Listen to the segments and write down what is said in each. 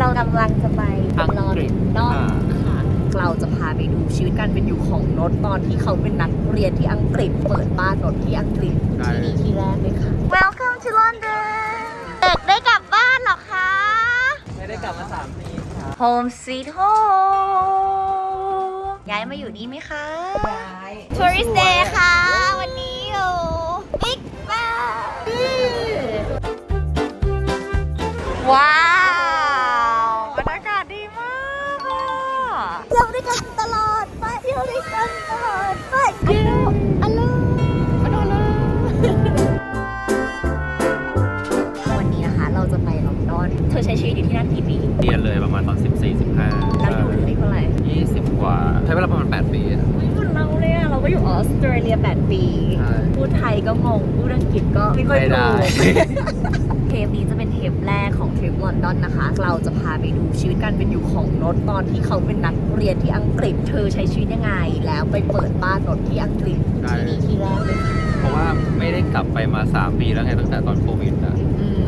เรากำลังจะไปอังกฤษลอนดอนอ่าค่ะ เราจะพาไปดูชีวิตการเป็นอยู่ของโนตตอนที่เขาเป็นนักเรียนที่อังกฤษ เปิดบ้านโนตที่อังกฤษได้ที่นี่ที่แรกเลยค่ะ Welcome to London เด็กได้กลับบ้านเหรอคะ ไม่ได้กลับมาสามปีครับ Home Sweet Home ย้ายมาอยู่นี่ไหมคะย้าย Tourist Day ค่ะ วันนี้อยู่ Big Bang ว้า ด้วยกันตลอดไปเที่ยวด้วยกันตลอดไปเที่ยวอัลโลอัลโลวันนี้นะคะเราจะไปลอนดอน เธอใช้ชีวิตอยู่ที่นั่นกี่ปี เรียนเลยประมาณตอน 14แล้วอยู่ที่นี่เท่าไหร่15 20 กว่า ใช้เวลาประมาณ 8 ปีอะไม่เหมือนเราเลยอะเราก็อยู่ออสเตรเลีย 8 ปีใช่พูดไทยก็งง พูดอังกฤษก็ไม่ค่อยไม่ได้รู้เทปนี้จะเป็นเทปแรกของทริปลอนดอนนะคะ เราจะพาไปดูชีวิตการเป็นอยู่ของนดตอนที่เขาเป็นนักเรียนที่อังกฤษ เธอใช้ชีวิตยังไง แล้วไปเปิดบ้านนดที่อังกฤษที่นี่ที่แรกเลยเพราะว่าไม่ได้กลับไปมา 3 ปีแล้วไงตั้งแต่ตอนโควิดนะ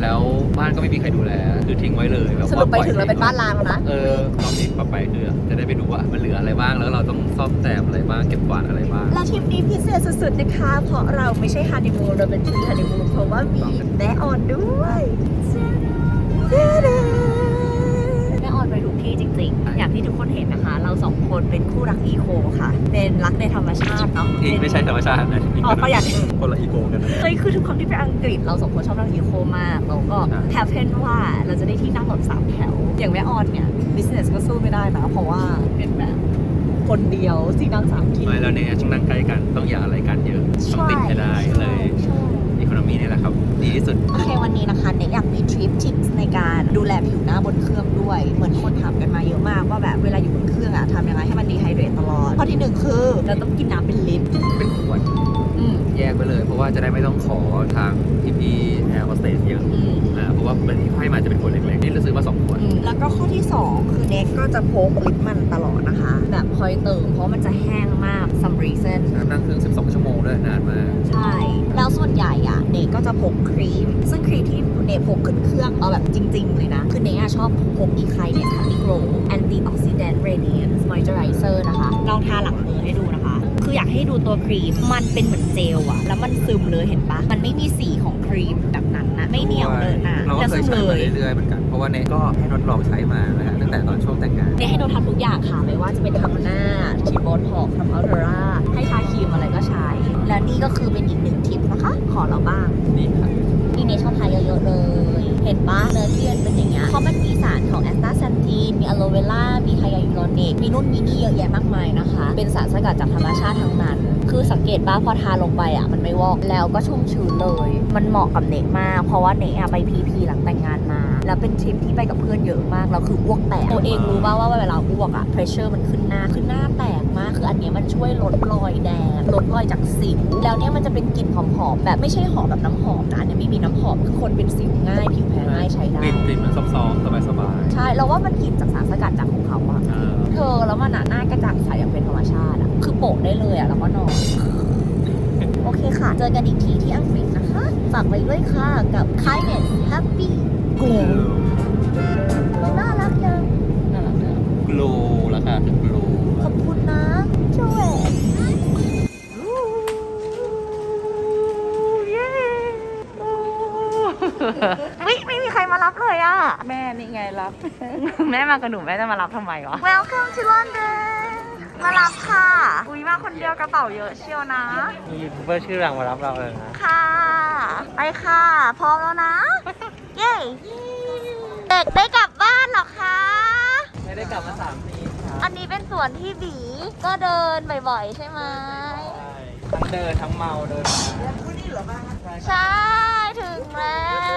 แล้วบ้านก็ไม่มีใครดูแลคือทิ้งไว้เลยแบบสรุปไปว่าถึงแล้วเป็นบ้านล้างแล้วนะ เออตอนนี้กลับไปคือจะได้ไปดูว่ามันเหลืออะไรบ้างแล้วเราต้องซ่อมแซมอะไรบ้างเก็บกวาดอะไรบ้าง และทริปนี้พิเศษสุดๆนะคะ เพราะเราไม่ใช่ฮันนีมูนเราเป็นทริปฮันนีมูนเพราะว่ามีแม่ออนด้วยแม่ออนไป ทุกที่จริงๆอย่างที่ทุกคนเห็นนะคะ เราสองคนเป็นคู่รักอีโคค่ะ เป็นรักในธรรมชาติเนาะอีกไม่ใช่ธรรมชาตินะอ๋อประหยัดคนละอีโกกันนะเฮ้ยคือทุกครั้งที่ไปอังกฤษเราสองคนชอบนั่งอีโคมากแล้วก็ใช่แฮปเพนว่าเราจะได้ที่นั่งแบบสามแถว อย่างแม่ออนเนี่ย business ก็สู้ไม่ได้นะเพราะว่าเป็นแบบคนเดียวที่นั่งสามที่ไม่แล้วเนี่ยต้องนั่งใกล้กันต้องอย่าอะไรกันเยอะต้องติดให้ได้เลยใช่อี โคโนมีนี่แหละครับ ดีที่สุด โอเควันนี้นะคะเนยอยากมีทริปทิปในการดูแลผิวหน้าบนเครื่องด้วย เหมือนคนถามกันมาเยอะมากว่าแบบเวลาอยู่บนเครื่องอะทำยังไงให้มันดีไฮเดรตตลอดข้อที่หนึ่งคือเราต้องกินน้ำเป็นลิตรเป็นขวดอืม แยกไปเลย เพราะว่าจะได้ไม่ต้องขอทางพี่พี่แอร์โฮสเตสเยอะอืม อ่าเพราะว่าเป็นที่ให้มาจะเป็นขวดเล็กๆนี่เราซื้อมาสองขวดอืมแล้วก็ข้อที่ 2 คือเน็กก็จะพกลิปมันตลอดนะคะ แบบคอยเติมเพราะมันจะแห้งมาก some reason นั่งเครื่อง 12 ชั่วโมงด้วยนานมาก ใช่ แล้วส่วนใหญ่อะเนกก็จะพกครีม ซึ่งครีมที่เนกพกขึ้นเครื่องเอาแบบจริง ๆ เลยนะ คือเนกอะชอบพกอีไคเนี่ยทันติโกล antioxidant radiance moisturizer นะคะ ลองทาหลังมือให้ดูนะคะ คืออยากให้ดูตัวครีม มันเป็นเหมือนเจลอะแล้วมันซึมเลยเห็นปะมันไม่มีสีของครีมแบบนั้นนะไม่เหนียวเลยนะเราก็แล้วเคซึยมใช้เลมายเรื่อยๆเหมือนกัน เพราะว่าเนยก็ให้ทดลองใช้มานะฮะตั้งแต่ตอนช่วงแต่งงานเนี่ยให้โดนทำทุกอย่างค่ะไม่ว่าจะเป็นทำหน้าฉีดโบท็อกซ์ทำอัลเทอร่าให้ทาครีมอะไรก็ใช้ และนี่ก็คือเป็นอีกหนึ่งทิปนะคะ ขอเราบ้างนี่ค่ะ นี่เนยชอบทาเยอะๆเลย เห็นปะเนื้อที่มันเป็นอย่างเงี้ยเพราะมันมีสารของแอสตาแซนทีนมีอะโลเวล่ามีไฮยาลูรอนิกมีนู่นมีนี่เยอะแยะมากมายนะคะ เป็นสารสกัดจากธรรมชาติทั้งนั้น คือสังเกตป่ะพอทาลงไปอะมันไม่วอกแล้วก็ชุ่มชื้นเลย มันเหมาะกับเนกมาก เพราะว่าเนกอะไปพีพีหลังแต่งงานมา แล้วเป็นทริปที่ไปกับเพื่อนเยอะมากแล้วคืออ้วกแตกตัวเองรู้ป่ะว่าเวลาอ้วกอะ pressure มันขึ้นหน้าขึ้นหน้าแตกมากคืออันเนี้ยมันช่วยลดรอยแดงลด รอยจากสิว แล้วเนี่ยมันจะเป็นกลิ่นหอมๆแบบไม่ใช่หอมแบบน้ำหอมนะอันเนี้ยไม่มีน้ำหอมคือคนเป็นสิวง่ายผิวแพ้ง่ายใช้ได้กลิ่นกลิ่นมันซอฟต์ๆสบายใช่แล้วว่ามันกลิ่นจากสารสกัดจากของเขาอะๆอ่าเธอแล้วมันอะหน้ากระจ่างใสอย่างเป็นธรรมชาติอะคือโปะได้เลยอะแล้วก็นอนโอเคค่ะ เจอกันอีกทีที่อังกฤษนะคะ ฝากไว้ด้วยค่ะกับ kindness happy glow มันน่ารักยังน่ารักนะกลูราคาคือกลูขอบคุณนะช่วย วิไม่มีใครมารับเลยอะแม่นี่ไงรับ แม่มากับหนูแม่จะมารับทำไมวะ Welcome to London มารับค่ะ อุ้ยมาคนเดียวกระเป๋าเยอะเชียวนะ มียูทูบเบอร์ชื่อดังมารับเราเลยนะ ค่ะ ไปค่ะ พร้อมแล้วนะ เย้เด็กได้กลับบ้านเหรอคะ ไม่ได้กลับมาสามปีครับอันนี้เป็นส่วนที่บีก็เดินบ่อยๆ ใช่ไหมทั้งเดินทั้งเมาเดินมาใช่ ถึงแล้ว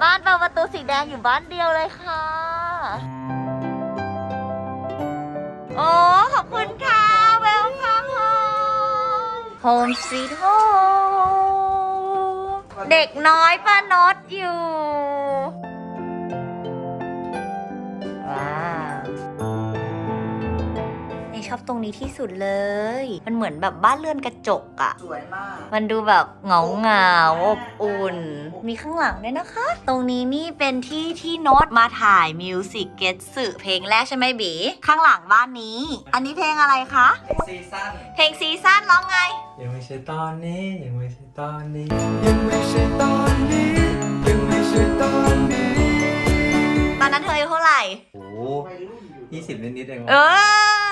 บ้านเปิดประตูสีแดงอยู่บ้านเดียวเลยค่ะ โอ้ ขอบคุณค่ะ Welcome home Home sweet home เด็กน้อยปานดอยู่ ชอบตรงนี้ที่สุดเลย มันเหมือนแบบบ้านเรือนกระจกอะสวยมาก มันดูแบบเหงาเหงาๆอบอุ่น มีข้างหลังด้วยนะคะ ตรงนี้นี่เป็นที่ที่โน้ตมาถ่ายมิวสิกเกตสึเพลงแรกใช่ไหมบี ข้างหลังบ้านนี้ อันนี้เพลงอะไรคะ ซีซั่นเพลงซีซั่นร้องไง ยังไม่ใช่ตอนนี้ ยังไม่ใช่ตอนนี้ ยังไม่ใช่ตอนนี้ ยังไม่ใช่ตอนนี้ตอนนั้นเธออายุเท่าไหร่ โอ้ยี่สิบนิดๆเองเออ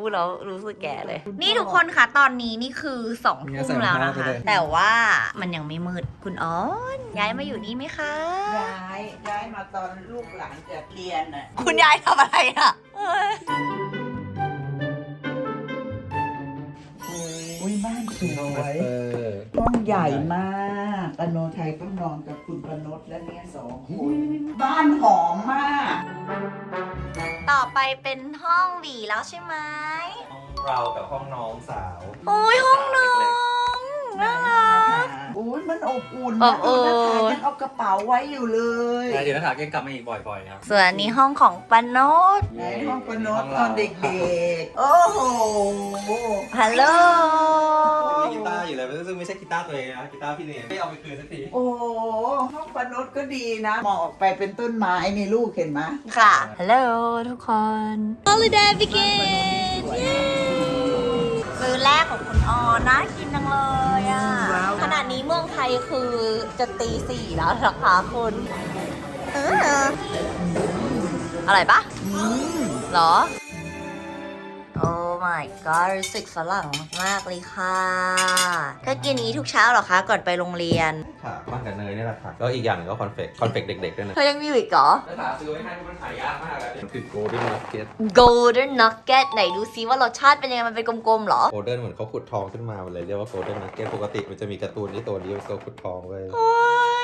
พูดแล้วรู้สึกแก่เลย นี่ทุกคนคะตอนนี้นี่คือสองทุ่มแล้วนะคะ แต่ว่ามันยังไม่มืดคุณอ้อนย้ายมาอยู่นี่ไหมคะ ย้ายย้ายมาตอนลูกหลานจะเรียนอะคุณยายทำอะไรอะเอ้ยอุ้ยบ้านสวยเออห้องใหญ่มาก อโนไทยต้องนอนกับคุณปนดและเนี่ยสองคน บ้านหอมมาก ต่อไปเป็นห้องหวีแล้วใช่ไหมห้องเรากับห้องน้องสาวโอ้ยห้องน้องน่ารักอุ้ยมันอบอุ่นอนะบอุ่นดูนะคะยังเอากระเป๋าไว้อยู่เลยเดี๋ยวนักข่าวเก่งกลับมาอีกบ่อยๆครับ ส่วนอันนี้ห้องของปานโนดในห้องปนดตอนเด็กๆ โอ้โห ฮัลโหล ซึ่งไม่ใช่กีตาร์ตัวเองนะกีตาร์พี่เนยไม่เอาไปคืนสักทีโอ้โหห้องปนดก็ดีนะมองออกไปเป็นต้นไม้นี่ลูกเห็นไหมค่ะ ฮัลโหลทุกคน Holiday begin เย้มื้อแรกของคุณออน่ากินจังเลยอะขณะนี้เมืองไทยคือจะตีสี่แล้วนะคะคุณเอออร่อยปะเหรอโอ้ my god รู้สึกฝรั่งมากๆเลยค่ะก็กินอย่างนี้ทุกเช้าเหรอคะก่อนไปโรงเรียน ค่ะบ้านกับเนยนี่แหละค่ะแล้วอีกอย่างหนึงก็คอนเฟกคอนเฟกเด็กๆด้วยนะเธอยังมีอยู่อีกเหรอนักข่าวซื้อไว้ให้มันขายยากมากอะมันคือ golden nugget Golden Nugget ไหนดูซิว่ารสชาติเป็นยังไง มันเป็นกลมๆเหรอ golden เหมือนเขาขุดทองขึ้นมามันเลยเรียกว่า golden nugget ปกติมันจะมีการ์ตูนที่ตัวนี้ตัวขุดทองไว้ย โอ้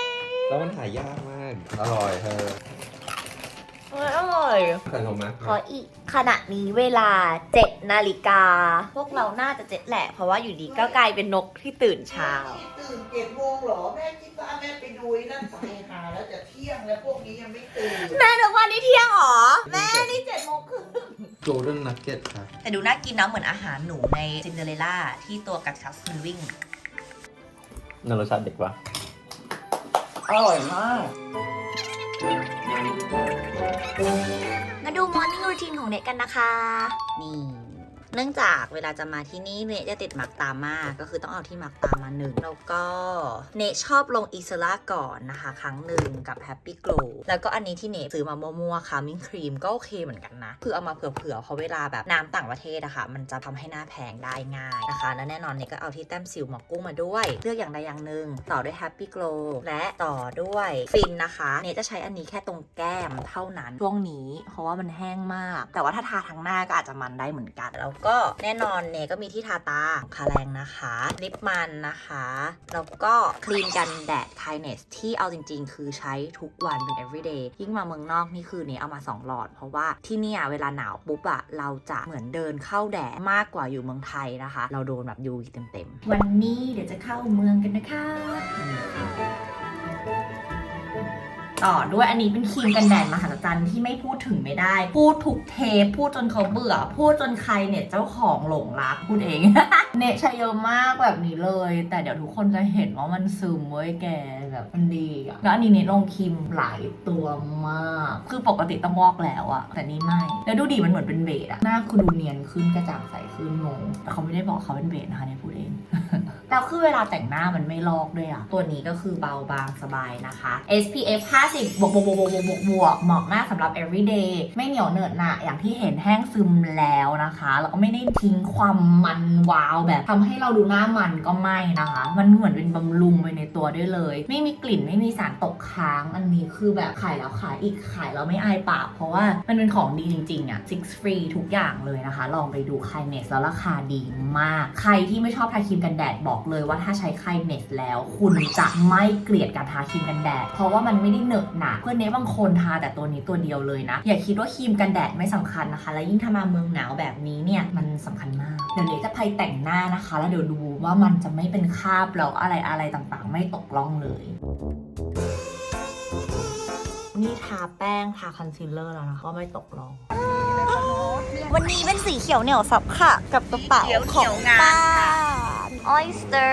ย แล้วมันหายากมาก อร่อยเธอ เฮ้ยอร่อยเคยลงไหมขออีกขณะนี้เวลา7นาฬิกา พวกเราน่าจะเจ็ดแหละ เพราะว่าอยู่ดีก็กลายเป็นนกที่ตื่นเช้า ตื่นเจ็ดโมงเหรอ แม่คิดว่าแม่ไปดูไอ้นั่นไปหาแล้วจะเที่ยงแล้วพวกนี้ยังไม่ตื่น แม่นึกว่านี่เที่ยงเหรอ แม่นี่เจ็ดโมงครึ่ง golden nugget ค่ะ แต่ดูน่ากินนะเหมือนอาหารหนูในซินเดอเรลล่าที่ตัวกระชับมันวิ่งนั่นรสชาติเด็กปะอร่อยมาก มาดูมอร์นิ่งรูทีนของเนทกันนะคะ นี่ เนื่องจากเวลาจะมาที่นี่เนจะติดหมักตามมากก็คือต้องเอาที่หมักตามมาหนึ่งแล้วก็เนชอบลงอิสระก่อนนะคะ ครั้งหนึ่งกับ Happy Glow แล้วก็อันนี้ที่เนซื้อมามั่วๆค่ะมิ้งครีมก็โอเคเหมือนกันนะ คือเอามาเผื่อๆเพราะเวลาแบบน้ำต่างประเทศอะค่ะมันจะทำให้หน้าแพงได้ง่ายนะคะ และแน่นอนเนก็เอาที่แต้มสิวหมอกกุ้งมาด้วย เลือกอย่างใดอย่างหนึ่งต่อด้วย Happy Glow และต่อด้วยฟินนะคะเนจะใช้อันนี้แค่ตรงแก้มเท่านั้นช่วงนี้ เพราะว่ามันแห้งมาก แต่ว่าถ้าทาทั้งหน้าก็อาจจะมันได้เหมือนกันแล้วก็แน่นอนเนทก็มีที่ทาตาคาแรงนะคะลิปมันนะคะ แล้วก็ครีมกันแดด Kindness ที่เอาจริง ๆ คือใช้ทุกวันเป็น everyday ยิ่งมาเมืองนอกนี่คือเนทเอามา 2 หลอด เพราะว่าที่เนี่ยเวลาหนาวปุ๊บอะเราจะเหมือนเดินเข้าแดดมากกว่าอยู่เมืองไทยนะคะ เราโดนแบบยูเต็มๆ วันนี้เดี๋ยวจะเข้าเมืองกันนะคะ ต่อด้วยอันนี้เป็นครีมกันแดดมหัศจรรย์ที่ไม่พูดถึงไม่ได้ พูดทุกเทปพูดจนเขาเบื่อ พูดจนใครเนี่ยเจ้าของหลงรักพูดเอง เนตใช้เยอะมากแบบนี้เลย แต่เดี๋ยวทุกคนจะเห็นว่ามันซึมเว้ยแกแบบมันดีอะแล้วอันนี้เนตลงครีมหลายตัวมาก คือปกติต้องวอกแล้วอะแต่นี่ไม่ แล้วดูดิมันเหมือนเป็นเบสอะหน้าคือดูเนียนขึ้นกระจ่างใสขึ้นงงแต่เขาไม่ได้บอกเขาเป็นเบสนะคะเนี่ยพูดเอง แล้วคือเวลาแต่งหน้ามันไม่ลอกด้วยอะ ตัวนี้ก็คือเบาบางสบายนะคะ SPF 50บวกบวกบวกบวกบวกบวกบวกเหมาะมากสำหรับ everyday ไม่เหนียวเหนอะหนะอย่างที่เห็นแห้งซึมแล้วนะคะ แล้วก็ไม่ได้ทิ้งความมันวาวแบบทำให้เราดูหน้ามันก็ไม่นะคะ มันเหมือนเป็นบำรุงไปในตัวด้วยเลย ไม่มีกลิ่นไม่มีสารตกค้าง อันนี้คือแบบขายแล้วขายอีกขายแล้วไม่อายปากเพราะว่ามันเป็นของดีจริงๆอะ six free ทุกอย่างเลยนะคะ ลองไปดู Kindness แล้วราคาดีมาก ใครที่ไม่ชอบทาครีมกันแดดบอกเลยว่าถ้าใช้ Kindness แล้ว คุณจะไม่เกลียดการทาครีมกันแดด เพราะว่ามันไม่ได้เหนอะหนะเพื่อนเนี้บางคนทาแต่ตัวนี้ตัวเดียวเลยนะ อย่าคิดว่าครีมกันแดดไม่สำคัญนะคะ และยิ่งถ้ามาเมืองหนาวแบบนี้เนี่ยมันสำคัญมาก เดี๋ยวเนยจะไปแต่งหน้านะคะ แล้วเดี๋ยวดูว่ามันจะไม่เป็นคราบแล้วอะไรอะไรต่างๆ ไม่ตกล่องเลยนี่ทาแป้งทาคอนซีลเลอร์แล้วนะคะก็ไม่ตกล่องวันนี้เป็นสีเขียวเหนียวสับค่ะ กับกระเป๋าเขียวของเขี ยวงามป้าค่ะ oyster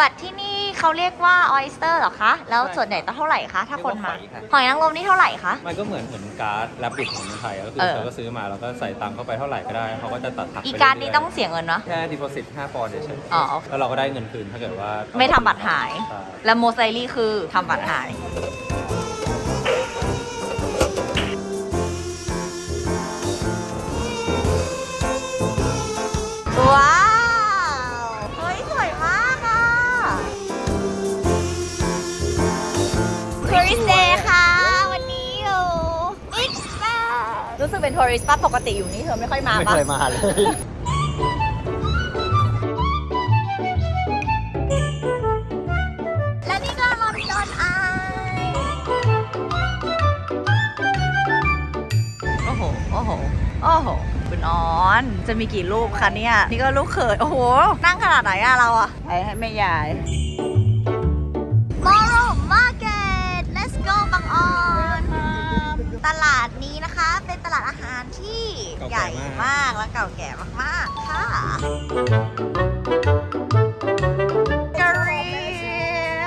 บัตรที่นี่เขาเรียกว่า oyster เหรอคะ แล้วส่วนใหญ่ต้องเท่าไหร่คะ ถ้าคนมา หอยนางรมนี่เท่าไหร่คะ มันก็เหมือนเหมือนการ์ดแรบบิทของเมืองไทยก็คือเออเราก็ซื้อมาแล้วก็ใส่ตังค์เข้าไปเท่าไหร่ก็ได้เขาก็จะตัดหักไปอีเรื่การ์ดยๆนี้ต้องเสียเงินเนาะแค่ดิโพสิต5ปอนด์เฉยอ๋อๆแล้วเราก็ได้เงินคืนถ้าเกิดว่า ไม่ทำบัตรหายใช่และโมไซลี่คือทำบัตรหายว้า เป็นทัวริสต์ป่ะปกติอยู่นี่เธอไม่ค่อยมาไม่ปะเคยมาเลย และนี่ก็ลอนดอนไอโอ้โห โอ้โห โอ้โห คุณออน จะมีกี่รูปคะเนี่ย นี่ก็ลูกเขย โอ้โห นั่งขนาดไหนอะเราอะไปให้แม่ยาย มอร์ Market let's go บางออน ตลาดาดอาหารที่ใหญ่มากและเก่าแก่มากๆ ค่ะกะเรีย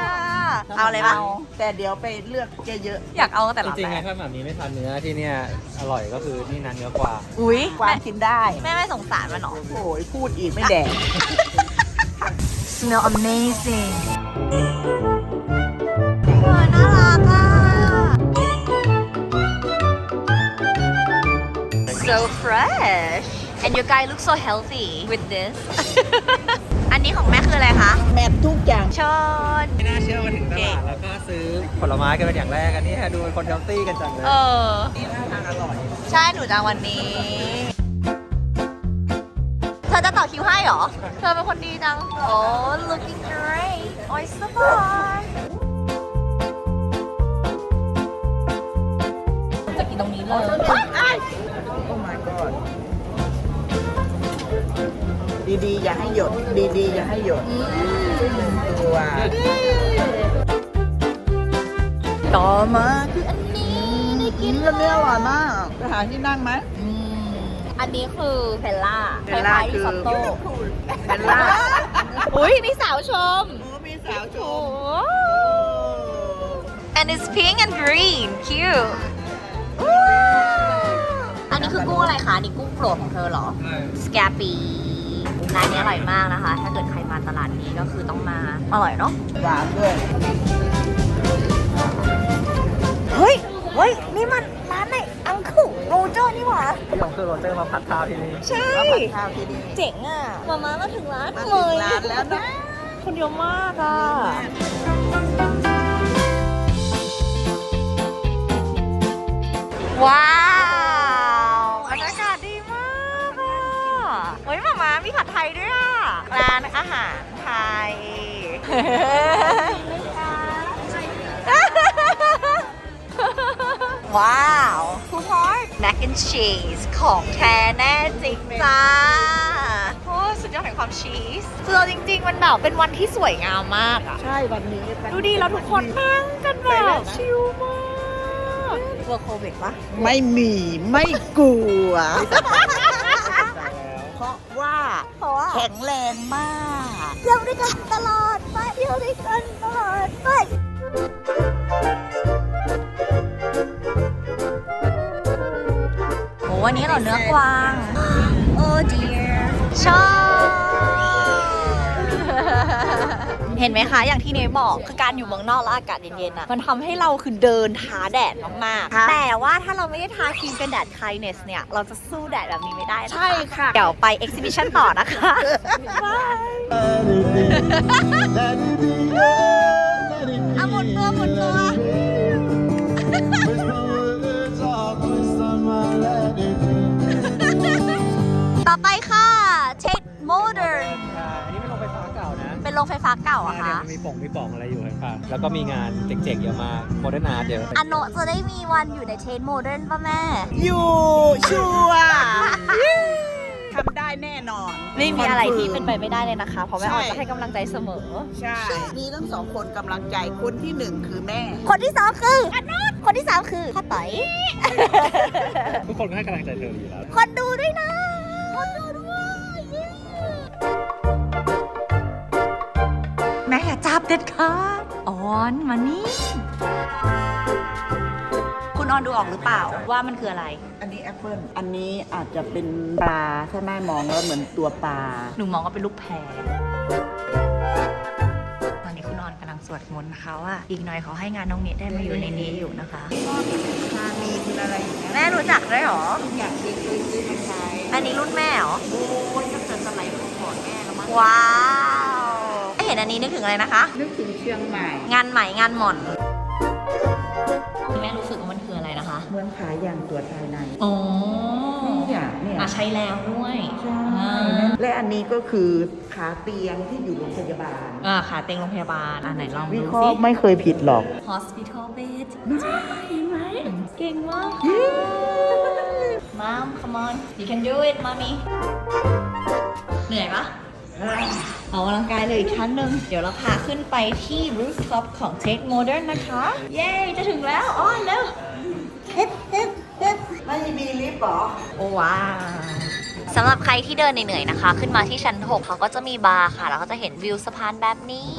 เอาเลยปะแต่เดี๋ยวไปเลือกเยอะอยากเอาแต่จละริงๆแบอะบถ้าแบบนี้ไม่ทานเนื้อที่เนี่ยอร่อยก็คือนี่นันเนื้อกวางอุ้ยๆความกินได้ แม่ไม่สงสารมันหรอ โอ้ยพูดอีกไม่แดก smell amazing so fresh and you guys look so healthy with this อันนี้ของแม่คืออะไรคะแมททุกอย่างชนไม่น่าเชื่อว่าถึงตลาดแล้วก็ซื้อผลไม้กันเป็นอย่างแรกอันนี้ดูเป็นคนเฮลตี้กันจังเลยเออนี่ท่าทางอร่อย ใช่หนูจะเอาวันนี้ เธอจะต่อคิวให้เหรอ เธอเป็นคนดีจัง โอ้ looking great oyster bar จะกินตรงนี้เลย ดีๆ อย่าให้หยด ดีๆ อย่าให้หยดตัว ต่อมาคืออันนี้ได้กิกินนกันเนี่ยอร่อยมากไปหาที่นั่งไหมอืมอันนี้คือเพลล่าเพลล่าล้ยๆคือริซอตโต้เพลล่าอุ้ยมีสาวชมโอ้มีสาวชโอ้ม and it's pink and green cute อันนี้คือกุ้งอะไรคะอันนี่กุ้งโปรดของเธอเหรอ สแกปี ร้านนี้อร่อยมากนะคะ ถ้าเกิดใครมาตลาดนี้ก็คือต้องมา อร่อยเนาะ หวานด้วย เฮ้ย เฮ้ย นี่มันร้านไหนอังคุโรเจอร์นี่หว่าที่ของคือโรเจอร์มาผัดข้าวที่นี่ใช่แล้วผัดข้าวที่นี่ เจ๋งอะ มามามาถึงร้านมาเลถึงยร้านแล้วนะ คนเยอะมากอะ ว้า ว้าวคุณพอร์ตแมคแอนชีสของแท้แน่จริงจ้าโอ้สุดยอดแห่งความชีสคือเอาจริง ๆ มันแบบเป็นวันที่สวยงามมากอะใช่วันนี้ดูดิเราทุกคนนั่งกันแบบชิลมากกลัวโควิดปะไม่มีไม่กลัว เพราะว่าเพราะว่าแข็งแรงมากเที่ยวด้วยกันตลอดไป เที่ยวด้วยกันตลอดไปโอ้วันนี้เราเนื้อกวาง โอ้ dear ชอบ เห็นไหมคะ อย่างที่เนยบอกคือการอยู่เมืองนอกแล้วอากาศเย็นๆอะมันทำให้เราคือเดินท้าแดดมากค่ะๆแต่ว่าถ้าเราไม่ได้ทาครีมกันแดด kindness เนี่ย เราจะสู้แดดแบบนี้ไม่ได้นใช่ค่ะ เดี๋ยวไป exhibition ต่อนะคะบายเอาหมุนตัวหมุนตัว ต่อไปค่ะ Tate Modern โรงไฟฟ้าเก่าอะเนี่ยคะ มันมีป่องมีป่องอะไรอยู่ข้างๆแล้วก็มีงานเจ๋งๆเยอะมากโมเดิร์นอาร์ตเยอะอันโนะจะได้มีวันอยู่ใน Tate Modern ป่ะแม่ อยู่ชัวร์ทำได้แน่นอน ไม่มีอะไรที่คเป็นไปไม่ได้เลยนะคะ เพราะแม่ออนใช่จะให้กำลังใจเสมอ ใช่ มีทั้งสองคนกำลังใจคนที่หนึ่งคือแม่ คนที่สองคืออนุชคนที่สามคือพ่อต๋อย ทุกคนก็ให้กำลังใจเธออยู่แล้ว คนดูด้วยนะ แม่อย่าจับเด็ดขาดออนมานี่คุณออนดูออกหรือเปล่าว่ามันคืออะไร อันนี้แอปเปิลอันนี้อาจจะเป็นปลาถ้าแม่มองแล้วเหมือนตัวปลา หนูมองว่าเป็นลูกแพรตอนนี้คุณออนกำลังสวดมนต์นะคะว่าอีกหน่อยเขาให้งานน้องเนทได้มาอยู่ในนี้อยู่นะคะคามีนอะไรอย่างเงี้ยแม่รู้จักด้วยเหรอทุกอย่างที่เคยซื้อมาใช้อันนี้รุ่นแม่เหรอโอ้ยตั้งแต่สมัยก่อนแม่แล้วมั้งว้าว เห็นอันนี้นึกถึงอะไรนะคะ นึกถึงเชียงใหม่ งานใหม่งานหม่อนแม่รู้สึกว่ามันคืออะไรนะคะ เหมือนขายอย่างตัวภายในอ๋อเนี่ยเนี่ยอะใช้แล้วด้วยใช่อ่าและอันนี้ก็คือขาเตียงที่อยู่โรงพยาบาลอ่าขาเตียงโรงพยาบาลอะไหนลองวิดูเคราะสิห์ไม่เคยผิดหรอก hospital bed ใช่ไหมเก่งมากมาม come on you can do it mommy เหนื่อยปะ ออกกำลังกายเลยอีกชั้นหนึ่งเดี๋ยวเราพาขึ้นไปที่ rooftop ของ Tech Modern นะคะ เย้ จะถึงแล้วอ้อนเร็วไม่มีลิฟต์หรอ โอ้ว้าวสำหรับใครที่เดินเหนื่อยๆนะคะ ขึ้นมาที่ชั้น 6 เขาก็จะมีบาร์ค่ะ แล้วก็จะเห็นวิวสะพานแบบนี้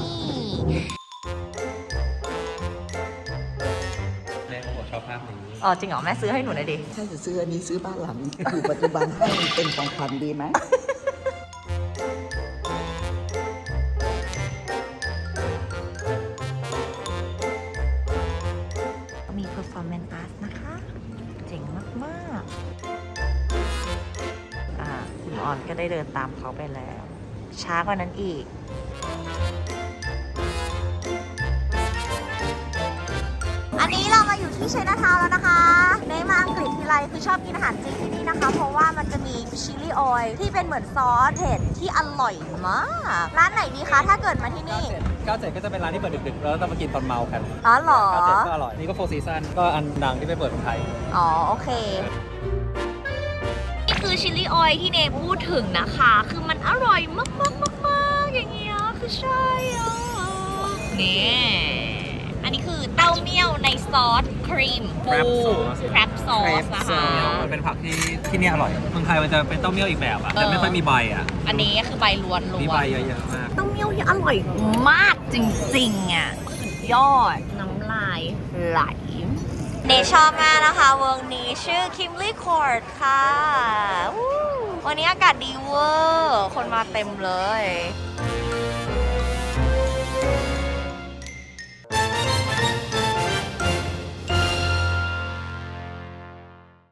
แม่หัวชอบภาพนี้อ๋อจริงเหรอ แม่ซื้อให้หนูหน่อยดิ ถ้าจะซื้ออันนี้ซื้อบ้านหลังอยู่ปัจจุบันให้เป็นของขวัญดีไหมมี ได้เดินตามเขาไปแล้ว ช้ากว่านั้นอีก อันนี้เรามาอยู่ที่เชนาทาวน์แล้วนะคะในมาอังกฤษทีไรคือชอบกินอาหารจีนที่นี่นะคะ เพราะว่ามันจะมีชิลลี่ออยล์ที่เป็นเหมือนซอสเผ็ดที่อร่อยมากร้านไหนดีคะถ้าเกิดมาที่นี่ 97 ก็จะเป็นร้านที่เปิดดึกๆ แล้วต้องมากินตอนเมากันอ๋อเหรอ97ก็อร่อย นี่ก็โฟซีซันก็อันดังที่ไปเปิดของไทย อ๋อโอเคนี่ คือชิลลี่ออยล์ที่เนพูดถึงนะคะ คือมันอร่อยมากมากมากมากอย่างเงี้ยคือใช่อะนี่อันนี้คือเต้าเมี่ยวในซอสครีมปู Crab sauce ครบซอสนะคะมันเป็นผักที่ที่นี่อร่อยเมืองไทยมันจะเป็นเต้าเมี่ยวอีกแบบอะเออจะไม่ค่อยมีใบอะอันนี้คือใบล้วนล้มีวใบนเยอะๆมาก เต้าเมี่ยวที่อร่อยมากจริงๆอะสุดยอดน้ำลายไหล เนชอบมากนะคะ วงนี้ชื่อ Kimley Court ค่ะ วันนี้อากาศดีเวอร์ คนมาเต็มเลย